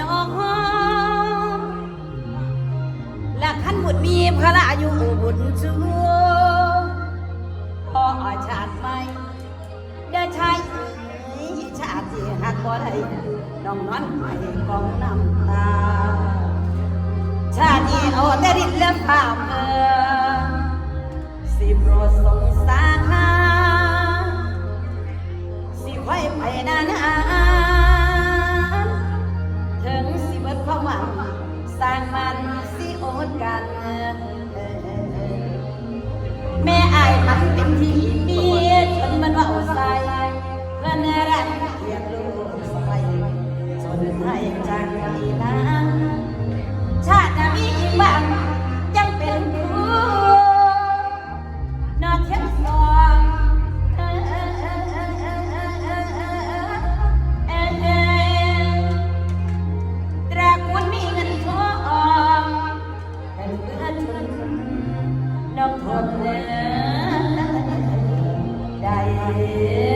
น้อและขั้นบุตรมีพระอายุบุญสูงพออาชาติไม่ไดชใช้ชาติหักบ่ได้น้องนอนไปกองน้ำตา ชาติเอาแต่ริดและผ่าเมือสิบรสง เป็นที่เบียดคนมันว่าใส่พระนรันเกียรลูกใส่สนไทยจังอีนางชาติมีอีบังจังเป็นผู้นอเทียมสองตรกุลมีเงินทองเป็เพื่อนน้องทน Amém.